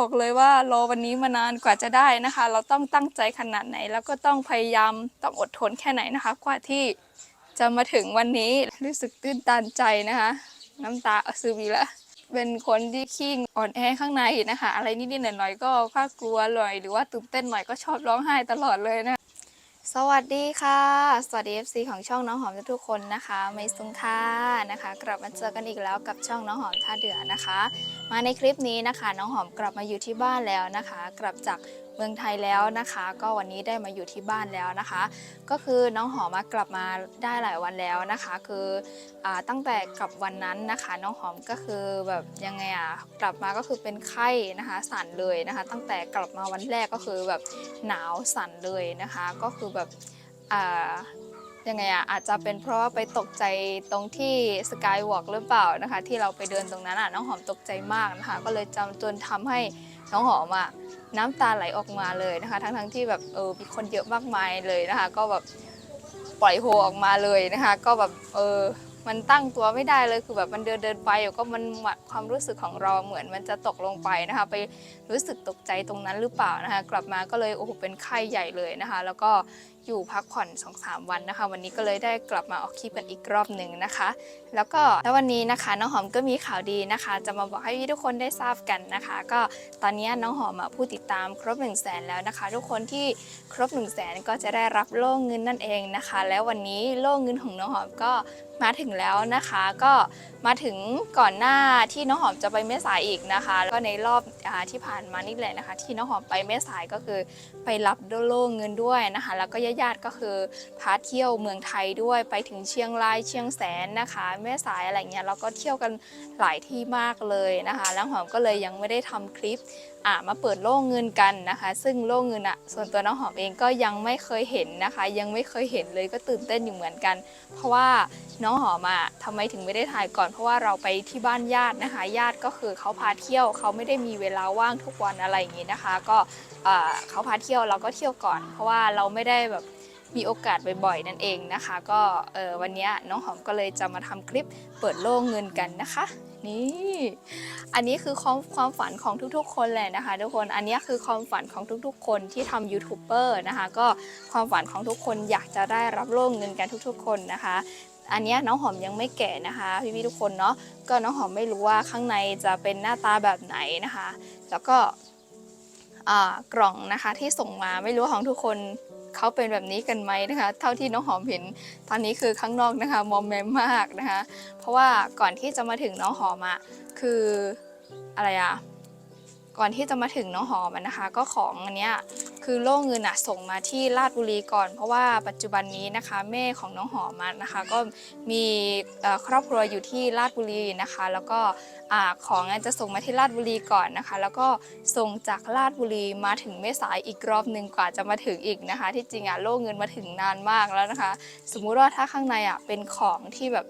บอกเลยว่ารอวันนี้มานานกว่าจะได้นะคะ เราต้องตั้งใจขนาดไหน แล้วก็ต้องพยายามต้องอดทนแค่ไหนนะคะ กว่าที่จะมาถึงวันนี้รู้สึกตื้นตันใจนะคะ น้ำตาซึมอีกแล้วเป็นคนที่ขี้อ่อนแอข้างในนะคะ อะไรนิดๆหน่อยๆก็ค่ากลัวหน่อยหรือว่าตื่นเต้นหน่อยก็ชอบร้องไห้ตลอดเลยนะ สวัสดีค่ะ สวัสดี FC ของช่องน้องหอมทุกคนนะคะ ไม่ซุงค่ะนะคะ กลับมาเจอกันอีกแล้วกับช่องน้องหอมท่าเดือนะคะ มาในคลิปนี้นะคะ น้องหอมกลับมาอยู่ที่บ้านแล้วนะคะ กลับจาก เมืองไทยแล้วนะคะ ก็วันนี้ได้มาอยู่ที่บ้านแล้วนะคะ ก็คือน้องหอมากลับมาได้หลายวันแล้วนะคะ คืออตั้งแต่กลับวันนั้นนะคะ น้องหอมก็คือแบบยังไงอะกลับมาก็คือเป็นไข้นะคะ สั่นเลยนะคะ ตั้งแต่กลับมาวันแรกก็คือแบบหนาวสั่นเลยนะคะ ก็คือแบบยังไงอะอาจจะเป็นเพราะว่าไปตกใจตรงที่สกายวอล์กหรือเปล่านะคะ ที่เราไปเดินตรงนั้นอะน้องหอมตกใจมากนะคะ ก็เลยจำจนทำให้ น้องหอมอะน้ำตาไหลออกมาเลยนะคะ ทั้งๆที่แบบเออมีคนเยอะมากมายเลยนะคะ ก็แบบปล่อยโฮออกมาเลยนะคะ ก็แบบเออมันตั้งตัวไม่ได้เลยคือแบบมันเดินเดินไปก็มันความรู้สึกของเราเหมือนมันจะตกลงไปนะคะ ไปรู้สึกตกใจตรงนั้นหรือเปล่านะคะ กลับมาก็เลยโอ้โหเป็นไข้ใหญ่เลยนะคะ แล้วก็ อยู่พักผ่อน2อสวันนะคะ วันนี้ก็เลยได้กลับมาออกคลิปกันอีกรอบหนึ่งนะคะ แล้วก็แล้ววันนี้นะคะน้องหอมก็มีข่าวดีนะคะ จะมาบอกให้ทุกคนได้ทราบกันนะคะ ก็ตอนนี้น้องหอมผู้ติดตามครบ 1 0 0 0 0แสนแล้วนะคะ ทุกคนที่ครบ 1 0 0 0 0แสนก็จะได้รับโล่เงินนั่นเองนะคะ แล้ววันนี้โล่เงินของน้องหอมก็มาถึงแล้วนะคะก็มาถึงก่อนหน้าที่น้องหอมจะไปแม่สายอีกนะคะ แล้วก็ในรอบอที่ผ่านมานี่แหละนะคะ ที่น้องหอมไปแม่สายก็คือไปรับโล่เงินด้วยนะคะ แล้วก็ญาญาติก็คือพาเที่ยวเมืองไทยด้วยไปถึงเชียงรายเชียงแสนนะคะ แม่สายอะไรเงี้ยเราก็เที่ยวกันหลายที่มากเลยนะคะ แล้วหอมก็เลยยังไม่ได้ทำคลิปอะมาเปิดโล่เงินกันนะคะ ซึ่งโล่เงินอะส่วนตัวน้องหอมเองก็ยังไม่เคยเห็นนะคะ ยังไม่เคยเห็นเลยก็ตื่นเต้นอยู่เหมือนกัน เพราะว่าน้องหอมอะทำไมถึงไม่ได้ถ่ายก่อน เพราะว่าเราไปที่บ้านญาตินะคะ ญาติก็คือเขาพาเที่ยวเขาไม่ได้มีเวลาว่างทุกวันอะไรอย่างนี้นะคะ ก็เขาพาเที่ยวเราก็เที่ยวก่อน เพราะว่าเราไม่ได้แบบ มีโอกาสบ่อยๆ นั่นเองนะคะ ก็วันนี้น้องหอมก็เลยจะมาทำคลิปเปิดโล่งเงินกันนะคะ นี่ อันนี้คือความความฝันของทุกๆ คนแหละนะคะทุกคนอันนี้คือความฝันของทุกๆ คนที่ทำยูทูบเบอร์นะคะก็ความฝันของทุกคนอยากจะได้รับโล่งเงินกันทุกๆ คนนะคะอันนี้น้องหอมยังไม่แก่นะคะ พี่ๆทุกคนเนาะก็น้องหอมไม่รู้ว่าข้างในจะเป็นหน้าตาแบบไหนนะคะ แล้วก็กล่องนะคะที่ส่งมาไม่รู้ของทุกคน เขาเป็นแบบนี้กันไหมนะคะ เท่าที่น้องหอมเห็นตอนนี้คือข้างนอกนะคะมอมแมมมากนะคะ เพราะว่าก่อนที่จะมาถึงน้องหอมอะคืออะไรอะก่อนที่จะมาถึงน้องหอมอะนะคะ ก็ของอันเนี้ย คือโล่เงินอะส่งมาที่ลาดบุรีก่อน เพราะว่าปัจจุบันนี้นะคะ แม่ของน้องหอมนะคะ ก็มีครอบครัวอยู่ที่ลาดบุรีนะคะ แล้วก็ของจะส่งมาที่ลาดบุรีก่อนนะคะ แล้วก็ส่งจากลาดบุรีมาถึงแม่สายอีกรอบหนึ่งกว่าจะมาถึงอีกนะคะ ที่จริงอะโล่เงินมาถึงนานมากแล้วนะคะ สมมุติว่าถ้าข้างในอะเป็นของที่แบบ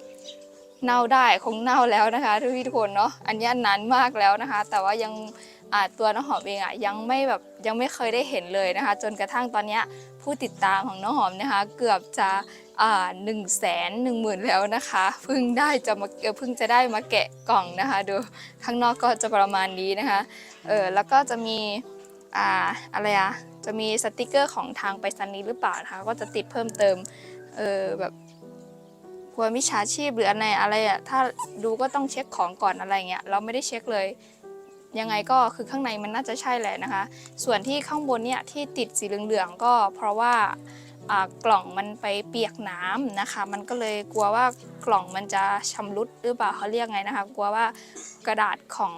เน่าได้คงเน่าแล้วนะคะทุกพี่ทุกคนเนาะอันนี้นานมากแล้วนะคะ แต่ว่ายัง ตัวน้องหอมเองอะยังไม่แบบยังไม่เคยได้เห็นเลยนะคะ จนกระทั่งตอนนี้ผู้ติดตามของน้องหอมนะคะ เกือบจะหนึ่งแสนหนึ่งหมื่นแล้วนะคะเพิ่งได้จะมาเพิ่งจะได้มาแกะกล่องนะคะ ดูข้างนอกก็จะประมาณนี้นะคะเออแล้วก็จะมีอ่าอะไรอะจะมีสติกเกอร์ของทางไปรษณีย์หรือเปล่านะคะก็จะติดเพิ่มเติมเออแบบกลัวมิจฉาชีพหรืออะไรอะไรอะถ้าดูก็ต้องเช็คของก่อนอะไรเงี้ยเราไม่ได้เช็คเลย ยังไงก็คือข้างในมันน่าจะใช่แหละนะคะ ส่วนที่ข้างบนเนี่ยที่ติดสีเหลืองๆก็เพราะว่ากล่องมันไปเปียกน้ำนะคะ มันก็เลยกลัวว่ากล่องมันจะชำรุดหรือเปล่าเขาเรียกไงนะคะ กลัวว่ากระดาษของ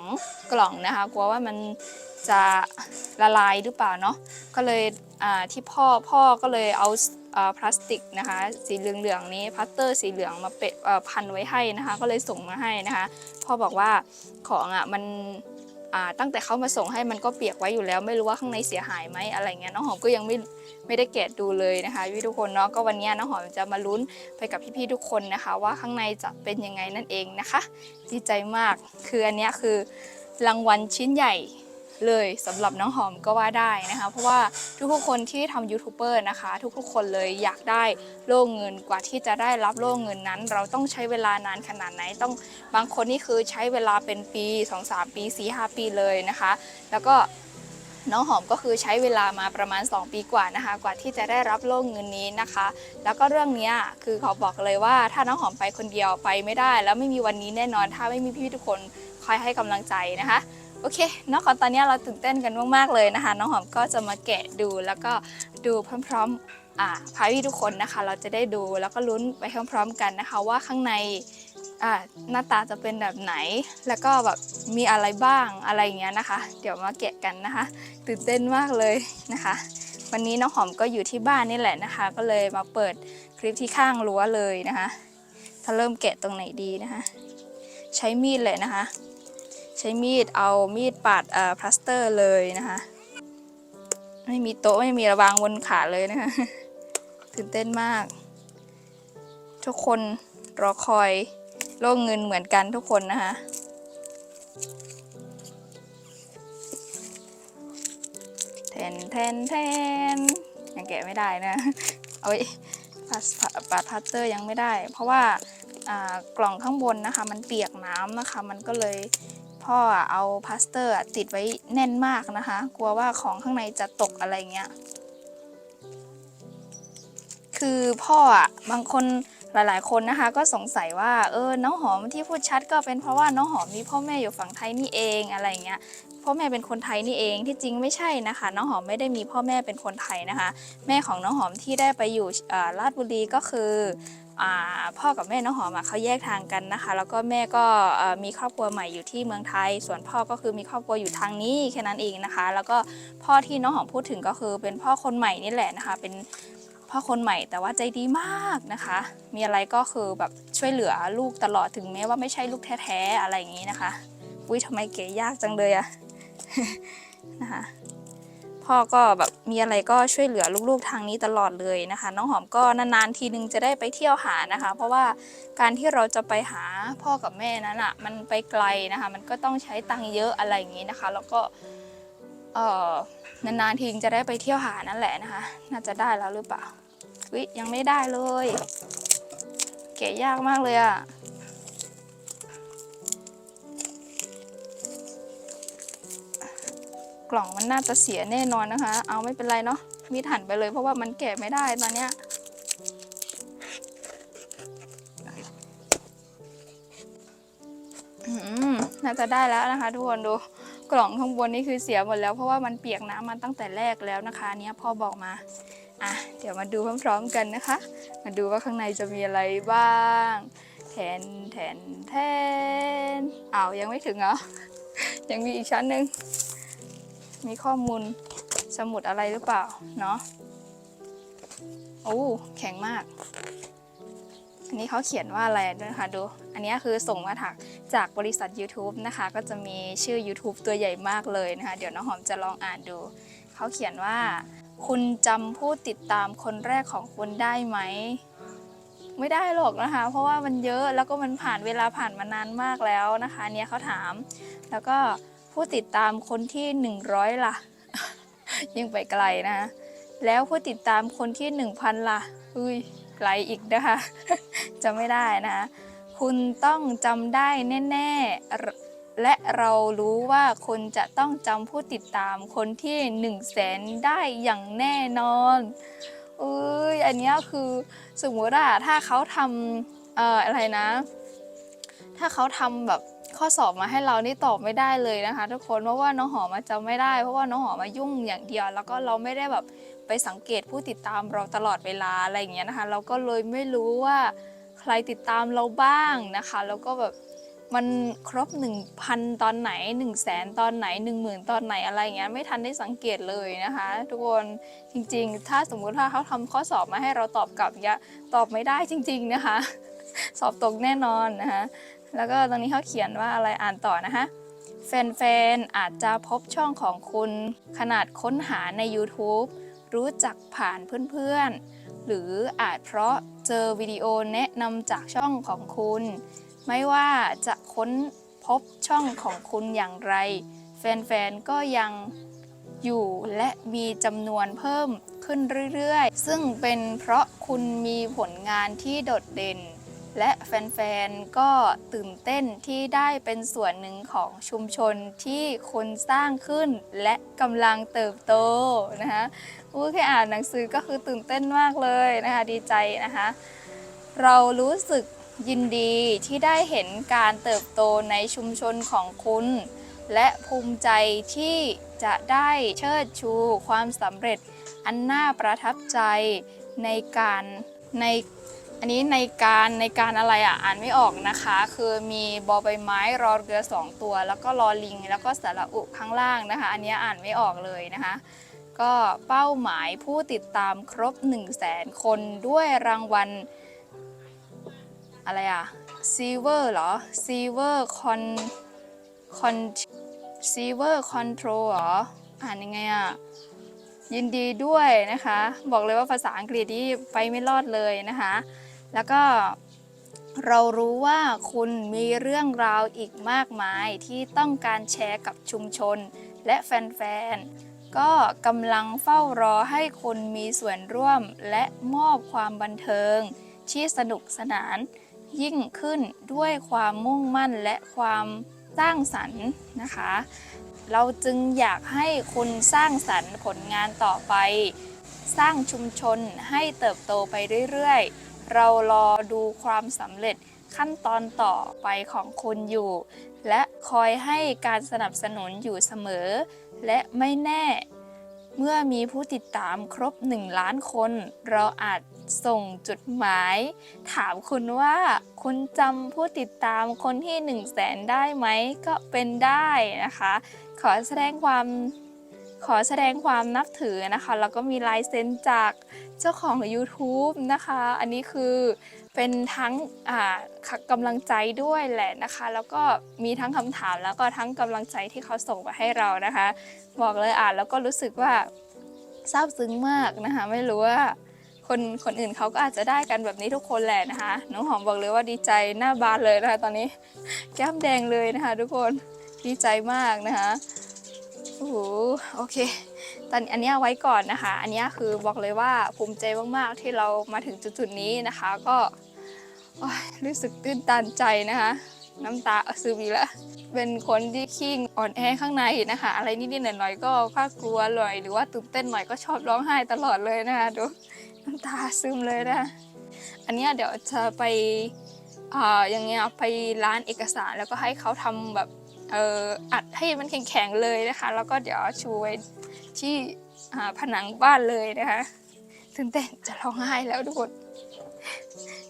กล่องนะคะ กลัวว่ามันจะละลายหรือเปล่าเนาะก็เลยที่พ่อพ่อก็เลยเอาพลาสติกนะคะ สีเหลืองๆนี้พลาสเตอร์สีเหลืองมาเปะพันไว้ให้นะคะ ก็เลยส่งมาให้นะคะพ่อบอกว่าของอะมัน ตั้งแต่เขามาส่งให้มันก็เปียกไว้อยู่แล้ว ไม่รู้ว่าข้างในเสียหายไหมอะไรเงี้ยน้องหอมก็ยังไม่ไม่ได้แกะดูเลยนะคะพี่ทุกคนเนาะก็วันนี้น้องหอมจะมาลุ้นไปกับพี่ๆทุกคนนะคะ ว่าข้างในจะเป็นยังไงนั่นเองนะคะ ดีใจมากคืออันนี้คือรางวัลชิ้นใหญ่ เลยสำหรับน้องหอมก็ว่าได้นะคะ เพราะว่าทุกๆคนที่ทำยูทูบเบอร์นะคะ ทุกๆคนเลยอยากได้โล่เงินกว่าที่จะได้รับโล่เงินนั้น เราต้องใช้เวลานานขนาดไหนต้องบางคนนี่คือใช้เวลาเป็นปี 2-3 ปี 4-5 ปีเลยนะคะ แล้วก็น้องหอมก็คือใช้เวลามาประมาณ 2 ปีกว่านะคะ กว่าที่จะได้รับโล่เงินนี้นะคะ แล้วก็เรื่องนี้คือขอบอกเลยว่าถ้าน้องหอมไปคนเดียวไปไม่ได้ แล้วไม่มีวันนี้แน่นอนถ้าไม่มีพี่ทุกคนคอยให้กำลังใจนะคะ โอเคน้องขอตอนนี้เราตื่นเต้นกันมากๆเลยนะคะ น้องหอมก็จะมาแกะดูแล้วก็ดูพร้อมๆอ่าพาพี่ทุกคนนะคะ เราจะได้ดูแล้วก็ลุ้นไปพร้อมๆกันนะคะ ว่าข้างในอ่าหน้าตาจะเป็นแบบไหน แล้วก็แบบมีอะไรบ้างอะไรอย่างเงี้ยนะคะ เดี๋ยวมาแกะกันนะคะ ตื่นเต้นมากเลยนะคะ วันนี้น้องหอมก็อยู่ที่บ้านนี่แหละนะคะ ก็เลยมาเปิดคลิปที่ข้างรั้วเลยนะคะ ถ้าเริ่มแกะตรงไหนดีนะคะ ใช้มีดเลยนะคะ ใช้มีดเอามีดปาดเอ่อพลาสเตอร์เลยนะคะ ไม่มีโต๊ะไม่มีระวางบนขาเลยนะคะ ตื่นเต้นมาก ทุกคนรอคอยโล่งเงินเหมือนกันทุกคนนะคะแทนแทนแทนยังแกะไม่ได้นะเอาไว้พลาปาดพลาสเตอร์ยังไม่ได้ เพราะว่าอ่ากล่องข้างบนนะคะ มันเปียกน้ำนะคะ มันก็เลย พ่อเอาพลาสเตอร์ติดไว้แน่นมากนะคะ กลัวว่าของข้างในจะตกอะไรเงี้ย คือพ่ออะบางคนหลายๆ คนนะคะ ก็สงสัยว่าเออน้องหอมที่พูดชัดก็เป็นเพราะว่าน้องหอมมีพ่อแม่อยู่ฝั่งไทยนี่เองอะไรเงี้ยพ่อแม่เป็นคนไทยนี่เองที่จริงไม่ใช่นะคะ น้องหอมไม่ได้มีพ่อแม่เป็นคนไทยนะคะ แม่ของน้องหอมที่ได้ไปอยู่อ่าราชบุรีก็คือ พ่อกับแม่น้องหอมเขาแยกทางกันนะคะ แล้วก็แม่ก็มีครอบครัวใหม่อยู่ที่เมืองไทย ส่วนพ่อก็คือมีครอบครัวอยู่ทางนี้แค่นั้นเองนะคะ แล้วก็พ่อที่น้องหอมพูดถึงก็คือเป็นพ่อคนใหม่นี่แหละนะคะ เป็นพ่อคนใหม่แต่ว่าใจดีมากนะคะ มีอะไรก็คือแบบช่วยเหลือลูกตลอดถึงแม้ว่าไม่ใช่ลูกแท้ๆอะไรอย่างนี้นะคะอุ้ยทำไมเก๋ยากจังเลยอะนะคะ พ่อก็แบบมีอะไรก็ช่วยเหลือลูกๆทางนี้ตลอดเลยนะคะ น้องหอมก็นานๆทีนึงจะได้ไปเที่ยวหานะคะ เพราะว่าการที่เราจะไปหาพ่อกับแม่นั้นอะ่ะมันไปไกลนะคะ มันก็ต้องใช้ตังค์เยอะอะไรอย่างนี้นะคะ แล้วก็เออนานๆทีนึงจะได้ไปเที่ยวหานั่นแหละนะคะ น่าจะได้แล้วหรือเปล่าวิยังไม่ได้เลย เก๋ยากมากเลยอะ่ะ กล่องมันน่าจะเสียแน่นอนนะคะ เอาไม่เป็นไรเนาะมีดหั่นไปเลยเพราะว่ามันแกะไม่ได้ตอนเนี้ยน่าจะได้แล้วนะคะทุกคนดูกล่องข้างบนนี่คือเสียหมดแล้วเพราะว่ามันเปียกน้ำมาตั้งแต่แรกแล้วนะคะเนี้ยพ่อบอกมาอะเดี๋ยวมาดูพร้อมๆกันนะคะ มาดูว่าข้างในจะมีอะไรบ้างแทนแทนแทนอ้าวยังไม่ถึงเหรอ ยังมีอีกชั้นหนึ่ง มีข้อมูลสมุดอะไรหรือเปล่า เนาะโอ้แข็งมาก อันนี้เขาเขียนว่าอะไรด้วยนะคะดู อันนี้คือส่งมาถักจากบริษัท YouTube นะคะ ก็จะมีชื่อ YouTube ตัวใหญ่มากเลยนะคะ เดี๋ยวน้องหอมจะลองอ่านดู เขาเขียนว่า คุณจำผู้ติดตามคนแรกของคุณได้ไหมไม่ได้หรอกนะคะ เพราะว่ามันเยอะแล้วก็มันผ่านเวลาผ่านมานานมากแล้วนะคะ เนี้ยเขาถาม แล้วก็ ผู้ติดตามคนที่ 100 ล่ะ ยิ่งไปไกลนะ แล้วผู้ติดตามคนที่ 1,000 ล่ะอุ้ยไกลอีกนะคะจะไม่ได้นะคุณต้องจำได้แน่ๆ และเรารู้ว่าคุณจะต้องจำผู้ติดตามคนที่1 0 0 0 0แสนได้อย่างแน่นอนอุ้ยอันนี้คือสมมติว่าถ้าเขาทำเอ่ออะไรนะ ถ้าเขาทำแบบ ข้อสอบมาให้เรานี่ตอบไม่ได้เลยนะคะ ทุกคนเพราะว่าน้องหอมมาจำไม่ได้ เพราะว่าน้องหอมมายุ่งอย่างเดียว แล้วก็เราไม่ได้แบบไปสังเกตผู้ติดตามเราตลอดเวลาอะไรอย่างเงี้ยนะคะ เราก็เลยไม่รู้ว่าใครติดตามเราบ้างนะคะ แล้วก็แบบมันครบ 1,000 ตอนไหน 1 0 0 0 0แสนตอนไหน 1 0,000 ตอนไหนอะไรอย่างเงี้ยไม่ทันได้สังเกตเลยนะคะ ทุกคนจริงๆ ถ้าสมมุติถ้าเขาทำข้อสอบมาให้เราตอบกลับเนี้ยตอบไม่ได้จริง ๆนะคะ สอบตกแน่นอนนะคะ แล้วก็ตรงนี้เขาเขียนว่าอะไรอ่านต่อนะคะแฟนๆ อาจจะพบช่องของคุณขนาดค้นหาใน YouTube รู้จักผ่านเพื่อนๆ หรืออาจเพราะเจอวิดีโอแนะนำจากช่องของคุณ ไม่ว่าจะค้นพบช่องของคุณอย่างไรแแฟนๆ ก็ยังอยู่และมีจำนวนเพิ่มขึ้นเรื่อยๆ ซึ่งเป็นเพราะคุณมีผลงานที่โดดเด่น และแฟนๆ ก็ตื่นเต้นที่ได้เป็นส่วนหนึ่งของชุมชนที่คุณสร้างขึ้นและกำลังเติบโตนะคะอู้แค่อ่านหนังสือก็คือตื่นเต้นมากเลยนะคะดีใจนะคะ เรารู้สึกยินดีที่ได้เห็นการเติบโตในชุมชนของคุณ และภูมิใจที่จะได้เชิดชูความสำเร็จอันน่าประทับใจในการใน อันนี้ในการในการอะไรอะอ่านไม่ออกนะคะ คือมีบอใบไม้รอเรือสองตัว แล้วก็รอลิง แล้วก็สระอุข้างล่างนะคะ อันนี้อ่านไม่ออกเลยนะคะ ก็เป้าหมายผู้ติดตามครบ 1 0 0 0 0แสนคนด้วยรางวัลอะไรอะซีเวอร์เหรอซีเวอร์คอนคอนซีเวอร์คอนโทรลเหรอ อ่านยังไงอะยินดีด้วยนะคะ บอกเลยว่าภาษาอังกฤษที่ไปไม่รอดเลยนะคะ แล้วก็เรารู้ว่าคุณมีเรื่องราวอีกมากมายที่ต้องการแชร์กับชุมชน และแฟนๆ ก็กำลังเฝ้ารอให้คุณมีส่วนร่วมและมอบความบันเทิง ที่สนุกสนาน ยิ่งขึ้นด้วยความมุ่งมั่นและความสร้างสรรค์นะคะ เราจึงอยากให้คุณสร้างสรรค์ผลงานต่อไป สร้างชุมชนให้เติบโตไปเรื่อยๆ เรารอดูความสำเร็จขั้นตอนต่อไปของคุณอยู่ และคอยให้การสนับสนุนอยู่เสมอ และไม่แน่ เมื่อมีผู้ติดตามครบ 1 ล้านคน เราอาจส่งจดหมาย ถามคุณว่าคุณจำผู้ติดตามคนที่ 1 0 0 0 0แสนได้ไหม ก็เป็นได้นะคะ ขอแสดงความ ขอแสดงความนับถือนะคะ แล้วก็มีลายเซ็นจากเจ้าของ YouTube นะคะ อันนี้คือเป็นทั้งกำลังใจด้วยแหละนะคะ แล้วก็มีทั้งคำถามแล้วก็ทั้งกำลังใจที่เขาส่งมาให้เรานะคะ บอกเลยอ่านแล้วก็รู้สึกว่าซาบซึ้งมากนะคะ ไม่รู้ว่าคนคนอื่นเขาก็อาจจะได้กันแบบนี้ทุกคนแหละนะคะ น้องหอมบอกเลยว่าดีใจหน้าบานเลยนะคะ ตอนนี้แก้มแดงเลยนะคะ ทุกคนดีใจมากนะคะ โอ้โหโอเค ตอนอันนี้เอาไว้ก่อนนะคะ อันนี้คือบอกเลยว่าภูมิใจมากๆที่เรามาถึงจุดๆนี้นะคะ ก็รู้สึกตื้นตันใจนะคะ น้ำตาซึมอีกแล้วเป็นคนที่ขี้อ่อนแอข้างในนะคะ อะไรนิดๆหน่อยๆก็ภาคกลัวหน่อยหรือว่าตื่นเต้นหน่อยก็ชอบร้องไห้ตลอดเลยนะคะดูน้ำตาซึมเลยนะ อันนี้เดี๋ยวจะไปอ่าอย่างเงี้ยไปร้านเอกสารแล้วก็ให้เขาทำแบบ เอ่ออัดให้มันแข็งๆเลยนะคะ แล้วก็เดี๋ยวชูไว้ที่ผนังบ้านเลยนะคะตื่นเต้นจะร้องไห้แล้วทุกคน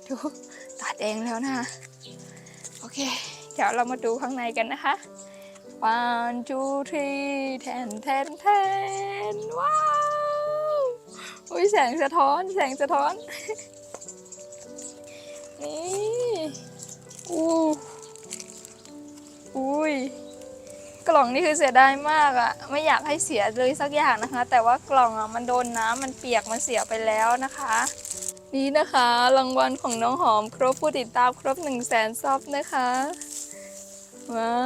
ดูตาแดงแล้วนะโอเค เดี๋ยวเรามาดูข้างในกันนะคะ one two three แทนแทนแทนว้าวอุ้ยแสงสะท้อนแสงสะท้อนนี่อู้ อุ้ยกล่องนี่คือเสียดายมากอะไม่อยากให้เสียเลยสักอย่างนะคะ แต่ว่ากล่องอะมันโดนน้ำมันเปียกมันเสียไปแล้วนะคะ นี่นะคะรางวัลของน้องหอมครบผู้ติดตามครบ1 0 0 0 0แสนซับนะคะ ว้า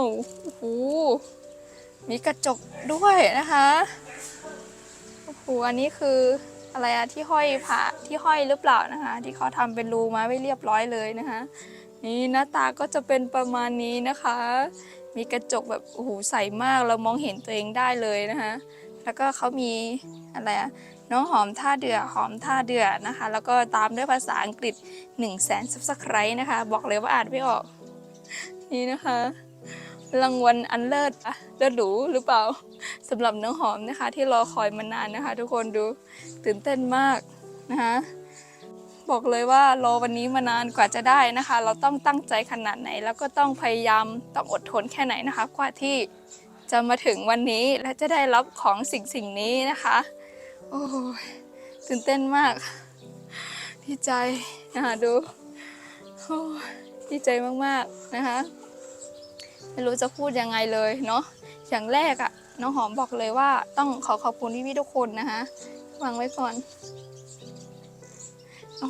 วโอ้โหมีกระจกด้วยนะคะโอ้โหอันนี้คืออะไรอะที่ห้อยผ่าที่ห้อยหรือเปล่านะคะ ที่เขาทำเป็นรูมาไว้เรียบร้อยเลยนะคะ นี่หน้าตาก็จะเป็นประมาณนี้นะคะ มีกระจกแบบโอ้โหใสมากเรามองเห็นตัวเองได้เลยนะคะ แล้วก็เขามีอะไรอะน้องหอมท่าเดือหอมท่าเดือนะคะ แล้วก็ตามด้วยภาษาอังกฤษ1 0 0 0 0แสนซับสไครต์นะคะ บอกเลยว่าอ่านไม่ออก นี่นะคะรางวัลอันเลิศอะเลิศหรูหรือเปล่าสำหรับน้องหอมนะคะ ที่รอคอยมานานนะคะ ทุกคนดูตื่นเต้นมากนะคะ บอกเลยว่ารอวันนี้มานานกว่าจะได้นะคะ เราต้องตั้งใจขนาดไหน แล้วก็ต้องพยายามต้องอดทนแค่ไหนนะคะ กว่าที่จะมาถึงวันนี้และจะได้รับของสิ่งสิ่งนี้นะคะ โอ้ยตื่นเต้นมากดีใจนะคะดูโอ้ดีใจมากๆนะคะ ไม่รู้จะพูดยังไงเลยเนาะอย่างแรกอะ่ะน้องหอมบอกเลยว่าต้องขอขอบคุณพี่ๆทุกคนนะคะวางไว้ก่อน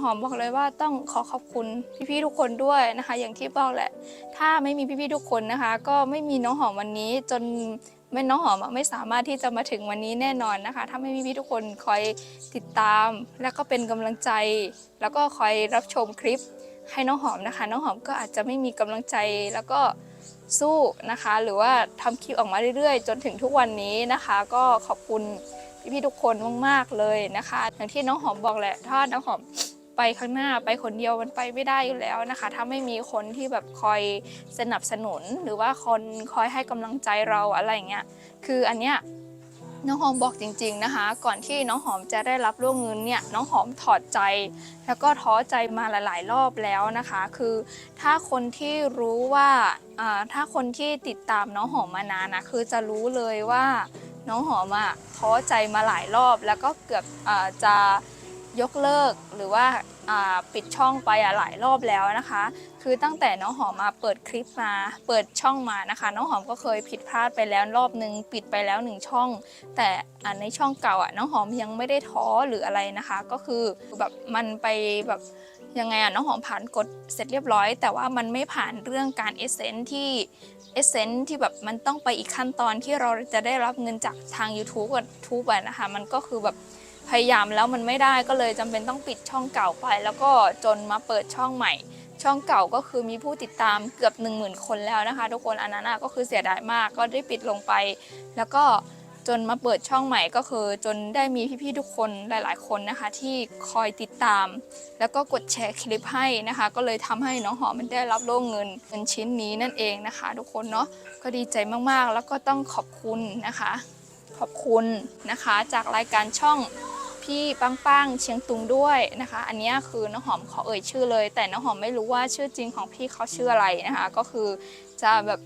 หอมบอกเลยว่าต้องขอขอบคุณพี่ๆทุกคนด้วยนะคะ อย่างที่บอกแหละ ถ้าไม่มีพี่ๆทุกคนนะคะ ก็ไม่มีน้องหอมวันนี้จนไม่น้องหอมไม่สามารถที่จะมาถึงวันนี้แน่นอนนะคะ ถ้าไม่มีพี่ทุกคนคอยติดตาม แล้วก็เป็นกำลังใจ แล้วก็คอยรับชมคลิปให้น้องหอมนะคะ น้องหอมก็อาจจะไม่มีกำลังใจแล้วก็สู้นะคะ หรือว่าทำคลิปออกมาเรื่อยๆ จนถึงทุกวันนี้นะคะ ก็ขอบคุณพี่ๆทุกคนมากๆเลยนะคะอย่างที่น้องหอมบอกแหละถ้าน้องหอม ไปข้างหน้าไปคนเดียวมันไปไม่ได้อยู่แล้วนะคะ ถ้าไม่มีคนที่แบบคอยสนับสนุนหรือว่าคนคอยให้กำลังใจเราอะไรอย่างเงี้ยคืออันเนี้ยน้องหอมบอกจริง ๆนะคะ ก่อนที่น้องหอมจะได้รับร่วงเงินเนี่ยน้องหอมถอดใจ แล้วก็ท้อใจมาหลาย ๆ รอบแล้วนะคะ คือถ้าคนที่รู้ว่าถ้าคนที่ติดตามน้องหอมมานานนะคือจะรู้เลยว่าน้องหอมอะท้อใจมาหลายรอบ แล้วก็เกือบอจะ ยกเลิกหรือว่าปิดช่องไปหลายรอบแล้วนะคะ คือตั้งแต่น้องหอมมาเปิดคลิปมา เปิดช่องมานะคะ น้องหอมก็เคยผิดพลาดไปแล้วรอบนึงปิดไปแล้วหนึ่งช่อง แต่ในช่องเก่าอะน้องหอมยังไม่ได้ท้อหรืออะไรนะคะ ก็คือแบบมันไปแบบยังไงอะน้องหอมผ่านกฎเสร็จเรียบร้อย แต่ว่ามันไม่ผ่านเรื่องการเอเซนที่เอเซนที่แบบมันต้องไปอีกขั้นตอนที่เราจะได้รับเงินจากทาง YouTube กับทูบอะนะคะ มันก็คือแบบ พยายามแล้วมันไม่ได้ก็เลยจำเป็นต้องปิดช่องเก่าไป แล้วก็จนมาเปิดช่องใหม่ ช่องเก่าก็คือมีผู้ติดตามเกือบ 1 0,000 คนแล้วนะคะ ทุกคนอันนั้นก็คือเสียดายมากก็ได้ปิดลงไป แล้วก็จนมาเปิดช่องใหม่ก็คือ จนได้มีพี่ๆทุกคนหลาย ๆ คนนะคะ ที่คอยติดตาม แล้วก็กดแชร์คลิปให้นะคะ ก็เลยทำให้น้องหอมมันได้รับโล่เงินเงินชิ้นนี้นั่นเองนะคะ ทุกคนเนาะก็ดีใจมากๆ แล้วก็ต้องขอบคุณนะคะ ขอบคุณนะคะ จากรายการช่อง พี่ปังปังเชียงตุงด้วยนะคะ อันนี้คือน้องหอมขอเอ่ยชื่อเลย แต่น้องหอมไม่รู้ว่าชื่อจริงของพี่เขาชื่ออะไรนะคะ ก็คือจะแบบ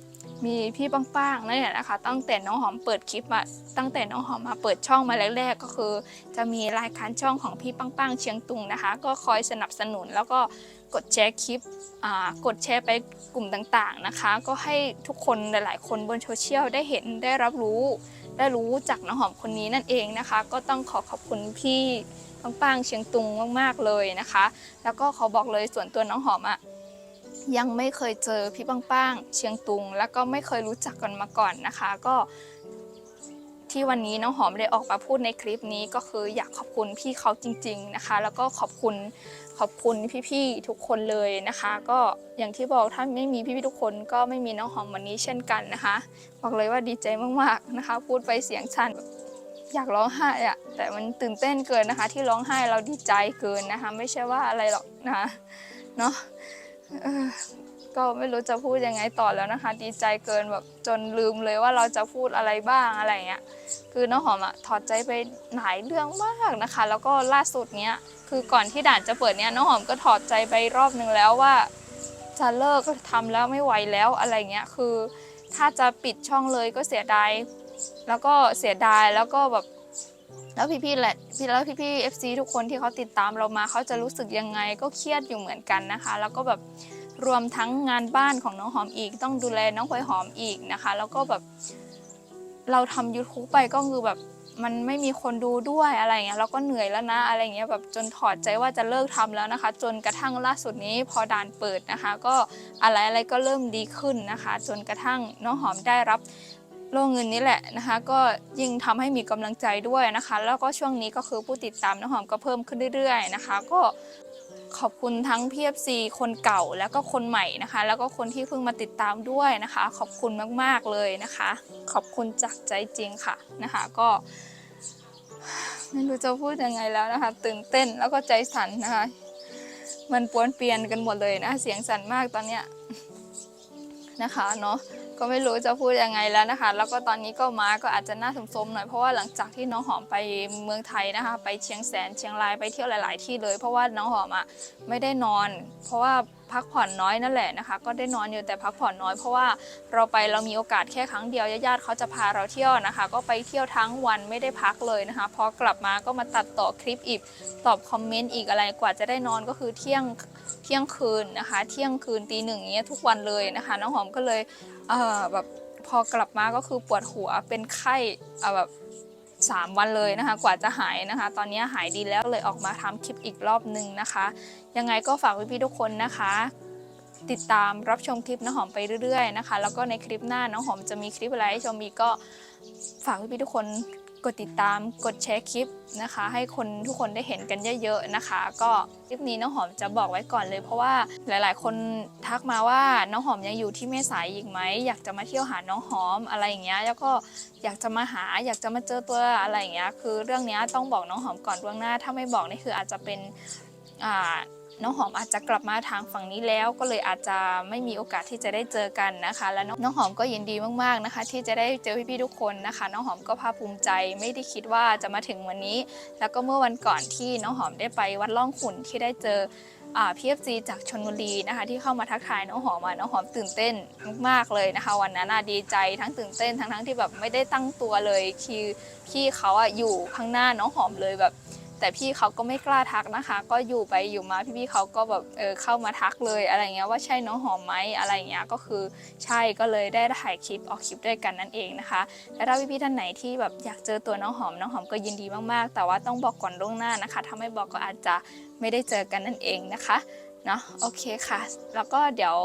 มีพี่ปังปังนั่นแหละนะคะ ตั้งแต่น้องหอมเปิดคลิปมาตั้งแต่น้องหอมมาเปิดช่องมาแรกๆ ก็คือ จะมีรายการช่องของพี่ปังปังเชียงตุงนะคะ ก็คอยสนับสนุนแล้วก็กดแชร์คลิปกดแชร์ไปกลุ่มต่างๆนะคะ ก็ให้ทุกคนหลายๆ คนบนโซเชียลได้เห็นได้รับรู้ ได้รู้จากน้องหอมคนนี้นั่นเองนะคะ ก็ต้องขอขอบคุณพี่ปังปังเชียงตุงมากๆเลยนะคะ แล้วก็ขอบอกเลยส่วนตัวน้องหอมอะยังไม่เคยเจอพี่ปังปังเชียงตุง แล้วก็ไม่เคยรู้จักกันมาก่อนนะคะ ก็ที่วันนี้น้องหอมได้ออกมาพูดในคลิปนี้ก็คืออยากขอบคุณพี่เขาจริง ๆนะคะ แล้วก็ขอบคุณ ขอบคุณพี่ๆทุกคนเลยนะคะ ก็อย่างที่บอกถ้าไม่มีพี่ๆทุกคนก็ไม่มีน้องหอมวันนี้เช่นกันนะคะ บอกเลยว่าดีใจมากๆนะคะ พูดไปเสียงสั่นอยากร้องไห้อะแต่มันตื่นเต้นเกินนะคะ ที่ร้องไห้เราดีใจเกินนะคะ ไม่ใช่ว่าอะไรหรอกนะคะเนาะ ก็ไม่รู้จะพูดยังไงต่อแล้วนะคะ ดีใจเกินแบบจนลืมเลยว่าเราจะพูดอะไรบ้างอะไรเงี้ยคือน้องหอมอะถอดใจไปหลายเรื่องมากนะคะ แล้วก็ล่าสุดเนี้ยคือก่อนที่ด่านจะเปิดเนี้ยน้องหอมก็ถอดใจไปรอบนึงแล้วว่าจะเลิกทำแล้วไม่ไหวแล้วอะไรเงี้ยคือ ถ้าจะปิดช่องเลยก็เสียดายแล้วก็เสียดายแล้วก็แบบแล้วพี่ๆแหละพี่แล้วพี่ๆ FC ทุกคนที่เขาติดตามเรามาเขาจะรู้สึกยังไงก็เครียดอยู่เหมือนกันนะคะ แล้วก็แบบ รวมทั้งงานบ้านของน้องหอมอีก ต้องดูแลน้องพลอยหอมอีกนะคะ แล้วก็แบบเราทำ YouTube ไปก็คือแบบมันไม่มีคนดูด้วยอะไรเงี้ยเราก็เหนื่อยแล้วนะอะไรเงี้ยแบบจนถอดใจว่าจะเลิกทำแล้วนะคะ จนกระทั่งล่าสุดนี้พอด่านเปิดนะคะ ก็อะไรอะไรก็เริ่มดีขึ้นนะคะ จนกระทั่งน้องหอมได้รับโล่เงินนี้แหละนะคะ ก็ยิ่งทำให้มีกำลังใจด้วยนะคะ แล้วก็ช่วงนี้ก็คือผู้ติดตามน้องหอมก็เพิ่มขึ้นเรื่อย ๆนะคะ ก็ ขอบคุณทั้งพีเอฟซีคนเก่าแล้วก็คนใหม่นะคะ แล้วก็คนที่เพิ่งมาติดตามด้วยนะคะ ขอบคุณมากๆเลยนะคะ ขอบคุณจากใจจริงค่ะนะคะ ก็ไม่รู้จะพูดยังไงแล้วนะคะ ตื่นเต้นแล้วก็ใจสั่นนะคะ มันปวนเปลี่ยนกันหมดเลยนะ เสียงสั่นมากตอนเนี้ยนะคะเนาะ ก็ไม่รู้จะพูดยังไงแล้วนะคะ แล้วก็ตอนนี้ก็มาก็อาจจะน่าสมสมหน่อยเพราะว่าหลังจากที่น้องหอมไปเมืองไทยนะคะ ไปเชียงแสนเชียงรายไปเที่ยวหลาย ๆ ที่เลย เพราะว่าน้องหอมอะไม่ได้นอน เพราะว่าพักผ่อนน้อยนั่นแหละนะคะ ก็ได้นอนอยู่แต่พักผ่อนน้อย เพราะว่าเราไปเรามีโอกาสแค่ครั้งเดียวญาติๆเขาจะพาเราเที่ยวนะคะ ก็ไปเที่ยวทั้งวันไม่ได้พักเลยนะคะพอกลับมาก็มาตัดต่อคลิปอีกตอบคอมเมนต์อีกอะไรกว่าจะได้นอนก็คือเที่ยง เที่ยงคืนนะคะ เที่ยงคืนตีหนึ่งเงี้ยทุกวันเลยนะคะน้องหอมก็เลยเออแบบพอกลับมาก็คือปวดหัวเป็นไข้อ่แบบ3 วันเลยนะคะ กว่าจะหายนะคะ ตอนนี้หายดีแล้วเลยออกมาทำคลิปอีกรอบหนึ่งนะคะ ยังไงก็ฝากพี่ๆทุกคนนะคะ ติดตามรับชมคลิปน้องหอมไปเรื่อยๆนะคะ แล้วก็ในคลิปหน้าน้องหอมจะมีคลิปอะไรให้ชมอีกก็ฝากพี่ๆทุกคน กดติดตามกดแชร์คลิปนะคะ ให้คนทุกคนได้เห็นกันเยอะๆนะคะ ก็คลิปนี้น้องหอมจะบอกไว้ก่อนเลย เพราะว่าหลายๆ คนทักมาว่าน้องหอมยังอยู่ที่แม่สายอีกไหมอยากจะมาเที่ยวหาน้องหอมอะไรอย่างเงี้ยแล้วก็อยากจะมาหาอยากจะมาเจอตัวอะไรอย่างเงี้ยคือเรื่องนี้ต้องบอกน้องหอมก่อนล่วงหน้า ถ้าไม่บอกนี่คืออาจจะเป็นอ่า น้องหอมอาจจะกลับมาทางฝั่งนี้แล้ว ก็เลยอาจจะไม่มีโอกาสที่จะได้เจอกันนะคะ และน้ององหอมก็ยินดีมากๆนะคะ ที่จะได้เจอพี่ๆทุกคนนะคะ น้องหอมก็ภาคภูมิใจไม่ได้คิดว่าจะมาถึงวันนี้ แล้วก็เมื่อวันก่อนที่น้องหอมได้ไปวัดล่องขุนที่ได้เจออ่าพีเอฟซีจากชนบุรีนะคะ ที่เข้ามาทักทายน้องหอมมาน้องหอมตื่นเต้นมากๆเลยนะคะ วันนั้นดีใจทั้งตื่นเต้นทั้งทั้งที่แบบไม่ได้ตั้งตัวเลย คือพี่เขาอะอยู่ข้างหน้าน้องหอมเลยแบบ แต่พี่เขาก็ไม่กล้าทักนะคะ ก็อยู่ไปอยู่มาพี่ๆเขาก็แบบเออเข้ามาทักเลยอะไรเงี้ยว่าใช่น้องหอมไหมอะไรเงี้ยก็คือใช่ก็เลยได้ถ่ายคลิปออกคลิปด้วยกันนั่นเองนะคะและถ้าพี่ๆท่านไหนที่แบบอยากเจอตัวน้องหอมน้องหอมก็ยินดีมากๆ แต่ว่าต้องบอกก่อนล่วงหน้านะคะ ถ้าไม่บอกก็อาจจะไม่ได้เจอกันนั่นเองนะคะเนาะโอเคค่ะ แล้วก็เดี๋ยว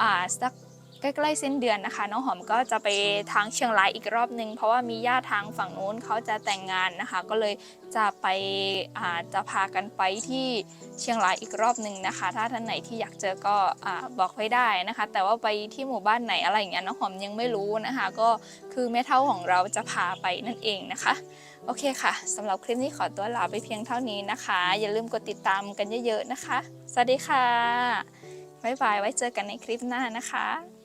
อ่าสัก ใกล้ๆเส้นเดือนนะคะ น้องหอมก็จะไปทางเชียงรายอีกรอบนึง เพราะว่ามีญาติทางฝั่งนู้นเขาจะแต่งงานนะคะ ก็เลยจะไปจะพากันไปที่เชียงรายอีกรอบนึงนะคะ ถ้าท่านไหนที่อยากเจอก็อบอกไว้ได้นะคะ แต่ว่าไปที่หมู่บ้านไหนอะไรอย่างเงี้ยน้องหอมยังไม่รู้นะคะ ก็คือแม่เท่าของเราจะพาไปนั่นเองนะคะโอเคค่ะสำหรับคลิปนี้ขอตัวลาไปเพียงเท่านี้นะคะ อย่าลืมกดติดตามกันเยอะๆนะคะ สวัสดีค่ะ บ๊ายบาย ไว้เจอกันในคลิปหน้านะคะ